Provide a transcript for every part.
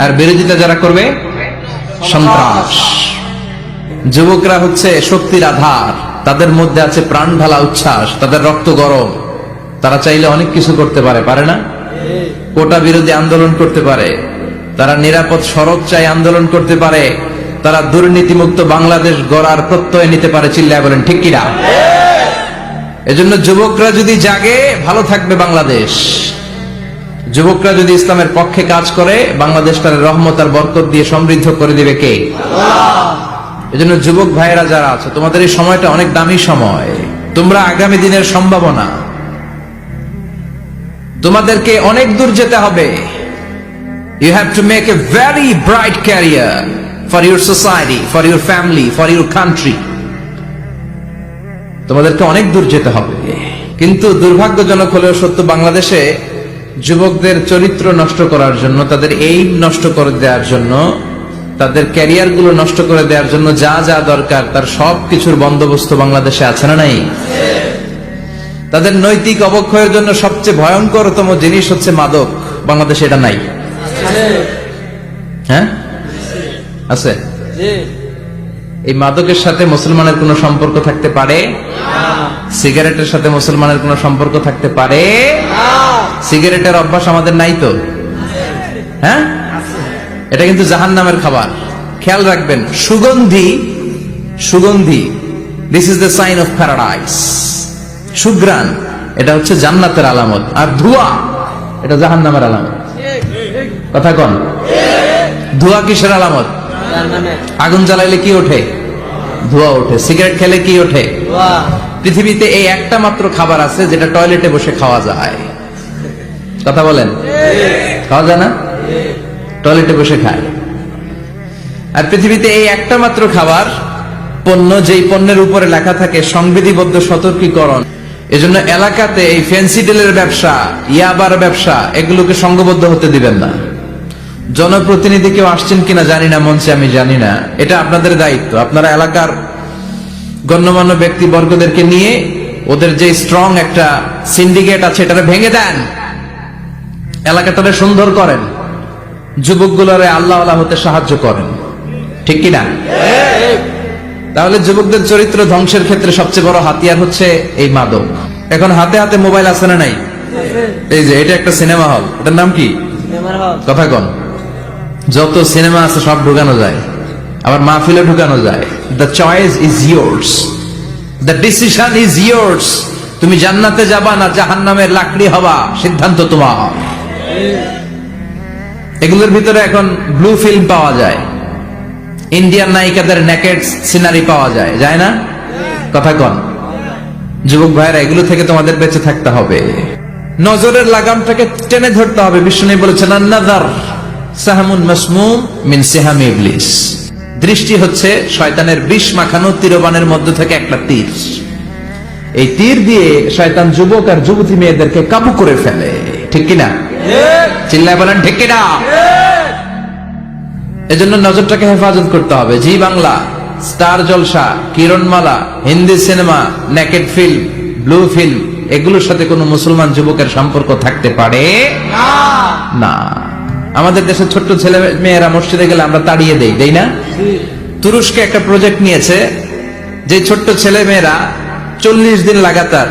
আর বিরোধিতা যারা করবে সন্ত্রাস। যুবকরা হচ্ছে শক্তির আধার। তাদের মধ্যে আছে প্রাণ ঢালা উচ্ছ্বাস তাদের রক্ত গরম। তারা চাইলে অনেক কিছু করতে পারে পারে না? কোটা বিরোধী আন্দোলন করতে পারে। তারা নিরাপদ সড়ক চাই আন্দোলন করতে পারে। তারা দুর্নীতিমুক্ত বাংলাদেশ গড়ার প্রত্যয় নিতে পারে চিল্লায় বলেন ঠিক কিনা? এজন্য যুবকরা যদি জাগে ভালো থাকবে বাংলাদেশ। যুবকরা যদি ইসলামের পক্ষে কাজ করে বাংলাদেশটার রহমত আর বরকত দিয়ে সমৃদ্ধ করে দিবে কে? এজন্য যুবক ভাইয়েরা যারা আছে তোমাদের এই সময়টা অনেক দামি সময়। তোমরা আগামী দিনের সম্ভাবনা। তোমাদেরকে অনেক দূর যেতে হবে। You have to make a very bright career for your society for your family for your country তোমাদেরকে অনেক দূর যেতে হবে। কিন্তু দুর্ভাগ্যজনক হলেও সত্য বাংলাদেশে যুবকদের চরিত্র নষ্ট করার জন্য তাদের এইম নষ্ট করে দেওয়ার জন্য তাদের ক্যারিয়ারগুলো নষ্ট করে দেওয়ার জন্য যা যা দরকার তার সব কিছুর বন্দোবস্ত বাংলাদেশে আছে না নাই? তাদের নৈতিক অবক্ষয়ের জন্য সবচেয়ে ভয়ঙ্করতম জিনিস হচ্ছে মাদক। বাংলাদেশে এটা নাই। হ্যাঁ? আছে? এই মাদকের সাথে মুসলমানের কোনো সম্পর্ক থাকতে পারে? সিগারেটের সাথে মুসলমানের কোনো সম্পর্ক থাকতে পারে? সিগারেটের অভ্যাস আমাদের নাই তো। হ্যাঁ? এটা কিন্তু জাহান নামের খাবার। খেয়াল রাখবেন, সুগন্ধি সুগন্ধি this is the sign of paradise সুগ্রান এটা হচ্ছে জান্নাতের আলামত। আর ধোঁয়া, এটা জাহান নামের আলামত। কথা কন। ধোঁয়া কিসের আলামত? আগুন জ্বালাইলে কি ওঠে? ধোঁয়া ওঠে। সিগারেট খেলে কি ওঠে? পৃথিবীতে এই একটা মাত্র খাবার আছে যেটা টয়লেটে বসে খাওয়া যায়। কথা বলেন? খাওয়া যায় না? টয়লেটে বসে খায়। আর পৃথিবীতে এই একটা মাত্র খাবার পণ্য যেই পণ্যের উপরে লেখা থাকে সংবিধিবদ্ধ সতর্কীকরণ। এজন্য এলাকাতে এই ফ্যান্সি ডিলের ব্যবসা ইয়াবার ব্যবসা এগুলোকে সংঘবদ্ধ হতে দিবেন না। জনপ্রতিনিধি কেউ আসছেন কিনা জানি না মঞ্চে আমি জানি না। এটা আপনাদের দায়িত্ব। আপনারা এলাকার গণ্যমান্য ব্যক্তিবর্গদেরকে নিয়ে ওদের যে স্ট্রং একটা সিন্ডিকেট আছে এটা ভেঙে দেন। এলাকাটারে সুন্দর করেন। যুবকগুলোরে আল্লাহ আল্লাহ হতে সাহায্য করেন। ঠিক কিনা? তাহলে যুবকদের চরিত্র ধ্বংসের ক্ষেত্রে সবচেয়ে বড় হাতিয়ার হচ্ছে এই মাদক। এখন হাতে হাতে মোবাইল আছে না নাই? এই যে এটা একটা সিনেমা হল। এটার নাম কি? কথা কন। যত সিনেমা আছে সব ঢুকানো যায়। আবার মাহফিলে ঢুকানো যায়। The choice is yours the decision is yours তুমি জান্নাতে যাবা না জাহান নামের লাকড়ি হবা, সিদ্ধান্ত তোমার। এগুলোর ভিতরে এখন ব্লু ফিল্ম পাওয়া যায়। ইন্ডিয়ান নায়িকাদের নেকেট সিনারি পাওয়া যায়। যায় না? কথা কন। যুবক ভাইরা এগুলো থেকে তোমাদের বেঁচে থাকতে হবে। নজরের লাগামটাকে টেনে ধরতে হবে। বিশ্ব বিষ্ণু বলেছেন নাদার সাহামুন মাসমুম মিন সিহাম ইবলিস। দৃষ্টি হচ্ছে শয়তানের বিষ মাখানো তীরবানের মধ্য থেকে একটা তীর। এই তীর দিয়ে শয়তান যুবক আর যুবতী মেয়েদেরকে কাবু করে ফেলে। ঠিক কিনা? চিল্লায় বলেন ঠিক কিনা? এজন্য নজরটাকে হেফাজত করতে হবে। Zee Bangla Star Jalsha Kiranmala Hindi cinema naked film blue film এগুলোর সাথে কোনো মুসলমান যুবকের সম্পর্ক থাকতে পারে? না। আমাদের দেশের ছোট্ট ছেলে মেয়েরা মসজিদে গেলে আমরা তাড়িয়ে দেই দেই না? তুরস্কে একটা প্রজেক্ট নিয়েছে যে ছোট্ট ছেলে মেয়েরা চল্লিশ দিন লাগাতার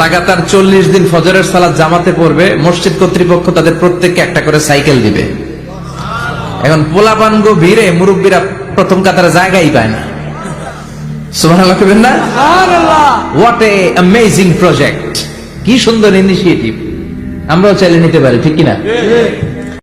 লাগাতার চল্লিশ দিন ফজরের সালাদ জামাতে পড়বে মসজিদ কর্তৃপক্ষ তাদের প্রত্যেককে একটা করে সাইকেল দিবে। এখন পোলাপানগো ভিড়ে মুরব্বীরা প্রথম কাতারে জায়গাই পায় না। সুবহানাল্লাহ কইবেন না? হোয়াট এ অ্যামেজিং প্রজেক্ট কি সুন্দর ইনিশিয়েটিভ আমরাও চাইলে নিতে পারি ঠিক কিনা?